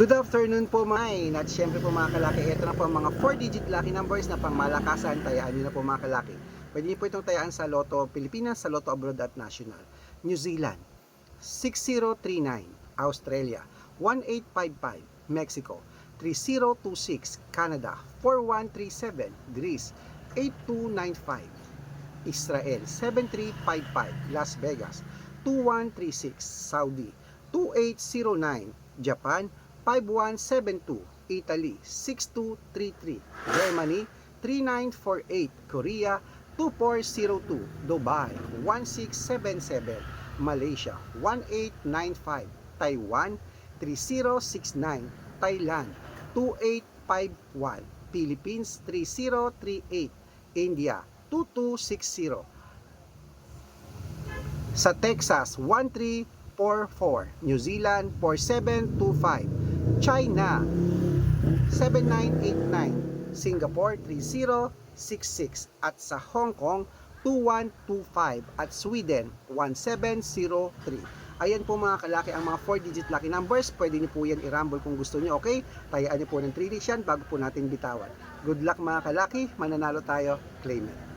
Good afternoon po mga At syempre po mga kalaki, ito na po ang mga 4-digit lucky numbers na pangmalakasan. Tayaan nyo na po mga kalaki. Pwede nyo po itong tayaan sa Lotto Pilipinas, sa Lotto Abroad at National. New Zealand, 6039. Australia, 1855. Mexico, 3026. Canada, 4137. Greece, 8295. Israel 7355 Las Vegas 2136 Saudi 2809 Japan 5172 Italy 6233 Germany 3948 Korea 2402 Dubai 1677 Malaysia 1895 Taiwan 3069 Thailand 2851 Philippines 3038 India 2260 sa Texas 1344 New Zealand 4725 China 7989 Singapore 3066 at sa Hong Kong 2125 at Sweden 1703 Ayan po mga kalaki ang mga 4-digit lucky numbers. Pwede niyo po yan i-rumble kung gusto niyo, okay? Tayaan niyo po ng 3 digits yan bago po natin bitawan. Good luck mga kalaki, mananalo tayo, claim it.